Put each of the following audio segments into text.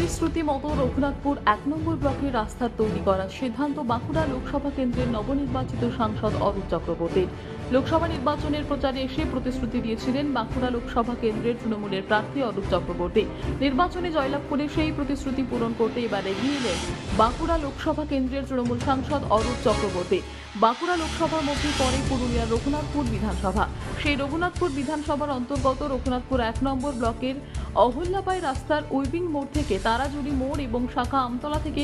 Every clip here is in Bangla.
প্রতিশ্রুতি মতো রঘুনাথপুর এক নম্বর ব্লকের রাস্তা তৈরি করার সিদ্ধান্ত বাঁকুড়া লোকসভা কেন্দ্রের নবনির্বাচিত সাংসদ অরূপ চক্রবর্তীর। লোকসভা নির্বাচনের প্রচারে এসে প্রতিশ্রুতি দিয়েছিলেন বাঁকুড়া লোকসভা কেন্দ্রের তৃণমূলের প্রার্থী অরূপ চক্রবর্তী। নির্বাচনে জয়লাভ করে সেই প্রতিশ্রুতি পূরণ করতে এবার এগিয়ে এলেন বাঁকুড়া লোকসভা কেন্দ্রের তৃণমূল সাংসদ অরূপ চক্রবর্তী। বাঁকুড়া লোকসভার মধ্যে পরে পুরুলিয়ার রঘুনাথপুর বিধানসভা। সেই রঘুনাথপুর বিধানসভার অন্তর্গত রঘুনাথপুর এক নম্বর ব্লকের অহল্যাবাই রাস্তার উইবিং মোড় থেকে তারাজুড়ি মোড় এবং শাখা আমতলা থেকে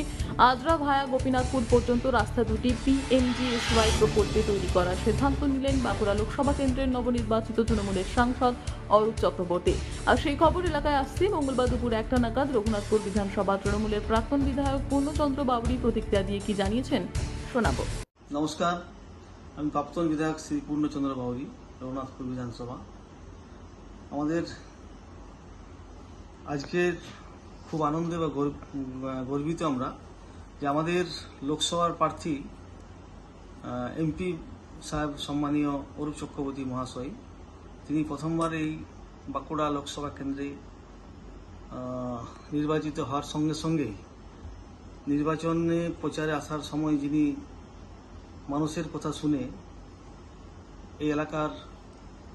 আদ্রা ভায়া গোপীনাথপুর পর্যন্ত রাস্তা দুটি পিএমজিএসওয়াই প্রকল্পে তৈরি করার সিদ্ধান্ত নিলেন বাঁকুড়া লোকসভা কেন্দ্রের নবনির্বাচিত তৃণমূলের সাংসদ অরূপ চক্রবর্তী। আর সেই খবর এলাকায় আসছে, মঙ্গলবার দুপুর একটা নাগাদ রঘুনাথপুর বিধানসভা তৃণমূলের প্রাক্তন বিধায়ক পূর্ণচন্দ্র বাবুরি প্রতিক্রিয়া দিয়ে কি জানিয়েছেন শোনাবো। নমস্কার, আমি প্রাক্তন বিধায়ক শ্রী পূর্ণচন্দ্র বাউরি রঘুনাথপুর বিধানসভা। আমাদের আজকের খুব আনন্দে বা গর্ব- গর্বিত আমরা যে আমাদের লোকসভার প্রার্থী এমপি সাহেব সম্মানীয় অরূপ চক্রবর্তী মহাশয়, তিনি প্রথমবার এই বাঁকুড়া লোকসভা কেন্দ্রে নির্বাচিত হওয়ার সঙ্গে সঙ্গে নির্বাচনে প্রচারে আসার সময় যিনি মানুষের কথা শুনে এই এলাকার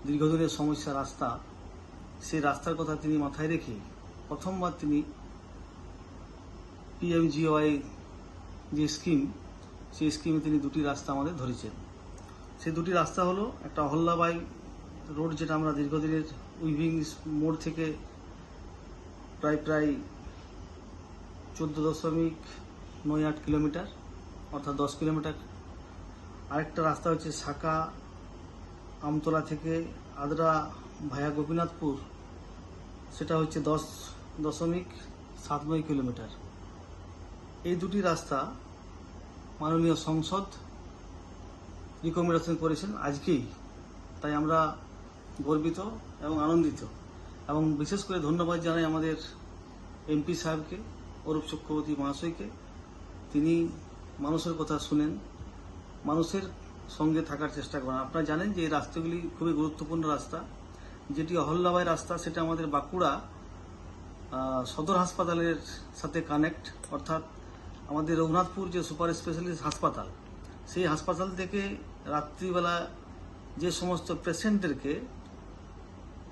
দীর্ঘদিনের সমস্যা রাস্তা, সেই রাস্তার কথা তিনি মাথায় রেখে প্রথমবার তিনি পিএমজিওয়াই যে স্কিম সেই স্কিমে তিনি দুটি রাস্তা আমাদের ধরেছেন। সেই দুটি রাস্তা হলো একটা অহল্যাবাই রোড যেটা আমরা দীর্ঘদিনের উইভিং মোড় থেকে প্রায় প্রায় চোদ্দ দশমিক নয় আট কিলোমিটার, অর্থাৎ দশ কিলোমিটার। আরেকটা রাস্তা হচ্ছে শাখা আমতলা থেকে আদ্রা ভায়া গোপীনাথপুর। সেটা হচ্ছে দশ দশমিক সাত নয় কিলোমিটার। এই দুটি রাস্তা মাননীয় সংসদ রিকমেন্ডেশন করেছেন আজকেই। তাই আমরা গর্বিত এবং আনন্দিত। এবং বিশেষ করে ধন্যবাদ জানাই আমাদের এমপি সাহেবকে, অরূপ চক্রবর্তী মহাশয়কে। তিনি মানুষের কথা শুনেন, মানুষের সঙ্গে থাকার চেষ্টা করেন। আপনারা জানেন যে এই রাস্তাগুলি খুবই গুরুত্বপূর্ণ রাস্তা। যেটি অহল্যাবাই রাস্তা, সেটা আমাদের বাঁকুড়া সদর হাসপাতালের সাথে কানেক্ট অর্থাৎ আমাদের রঘুনাথপুর যে সুপার স্পেশালিস্ট হাসপাতাল, সেই হাসপাতাল থেকে রাত্রিবেলা যে সমস্ত পেশেন্টদেরকে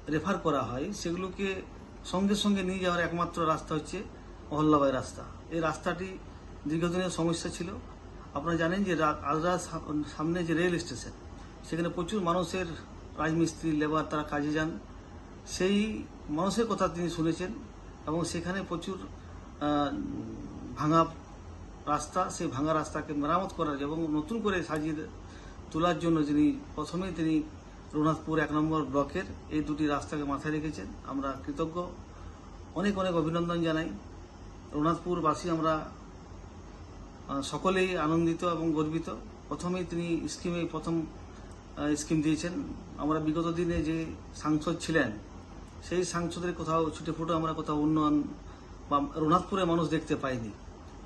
রেফার করা হয়, সেগুলোকে সঙ্গে সঙ্গে নিয়ে যাওয়ার একমাত্র রাস্তা হচ্ছে অহল্যাবাই রাস্তা। এই রাস্তাটি দীর্ঘদিনের সমস্যা ছিল। আপনারা জানেন যে রা- আদ্রা সামনে যে রেল স্টেশন সেখানে প্রচুর মানুষের রাজমিস্ত্রি লেবার তারা কাজে যান। সেই মানুষের কথা তিনি শুনেছেন। এবং সেখানে প্রচুর ভাঙা রাস্তা, সেই ভাঙা রাস্তাকে মেরামত করার এবং নতুন করে সাজিয়ে তোলার জন্য যিনি প্রথমেই তিনি রঘুনাথপুর এক নম্বর ব্লকের এই দুটি রাস্তাকে মাথায় রেখেছেন। আমরা কৃতজ্ঞ। অনেক অনেক অভিনন্দন জানাই। রঘুনাথপুরবাসী আমরা সকলেই আনন্দিত এবং গর্বিত। প্রথমেই তিনি স্কিমে প্রথম স্কিম দিয়েছেন। আমরা বিগত দিনে যে সাংসদ ছিলেন সেই সাংসদের কোথাও ছুটে ফুটে আমরা কোথাও উন্নয়ন বা রঘুনাথপুরের মানুষ দেখতে পাইনি।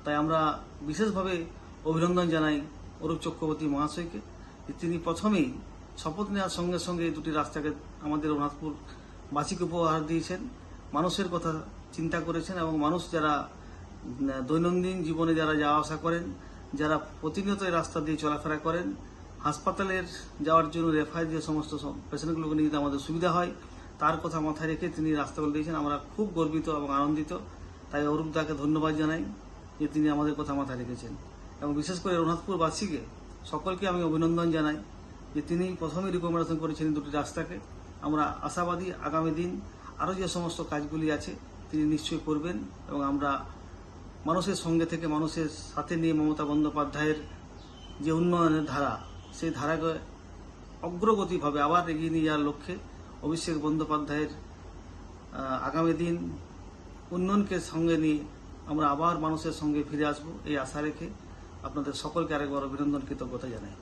তাই আমরা বিশেষভাবে অভিনন্দন জানাই অরূপ চক্রবর্তী মহাশয়কে তিনি প্রথমেই শপথ নেওয়ার সঙ্গে সঙ্গে দুটি রাস্তাকে আমাদের রঘুনাথপুর বাসীকে উপহার দিয়েছেন, মানুষের কথা চিন্তা করেছেন এবং মানুষ যারা দৈনন্দিন জীবনে যারা যাওয়া আসা করেন, যারা প্রতিনিয়ত এই রাস্তা দিয়ে চলাফেরা করেন, হাসপাতালের যাওয়ার জন্য রেফার যে সমস্ত পেশেন্টগুলোকে নিয়ে আমাদের সুবিধা হয় তার কথা মাথায় রেখে তিনি রাস্তা রাস্তাগুলো দিয়েছেন। আমরা খুব গর্বিত এবং আনন্দিত। তাই অরূপ দাকে ধন্যবাদ জানাই যে তিনি আমাদের কথা মাথায় রেখেছেন। এবং বিশেষ করে রঘুনাথপুরবাসীকে সকলকে আমি অভিনন্দন জানাই যে তিনি প্রথমে রিকমেন্ডেশন করেছেন দুটি রাস্তাকে। আমরা আশাবাদী আগামী দিন আরও যে সমস্ত কাজগুলি আছে, তিনি নিশ্চয়ই করবেন এবং আমরা মানুষের সঙ্গে থেকে মানুষের সাথে নিয়ে মমতা বন্দ্যোপাধ্যায়ের যে উন্নয়নের ধারা, সেই ধারাকে অগ্রগতিভাবে আবার এগিয়ে নিয়ে যাওয়ার লক্ষ্যে অভিষেক বন্দ্যোপাধ্যায়ের আগামী দিন উন্নয়নকে সঙ্গে নিয়ে আমরা আবার মানুষের সঙ্গে ফিরে আসব, এই আশা রেখে আপনাদের সকলকে আরেকবার অভিনন্দন, কৃতজ্ঞতা জানাই।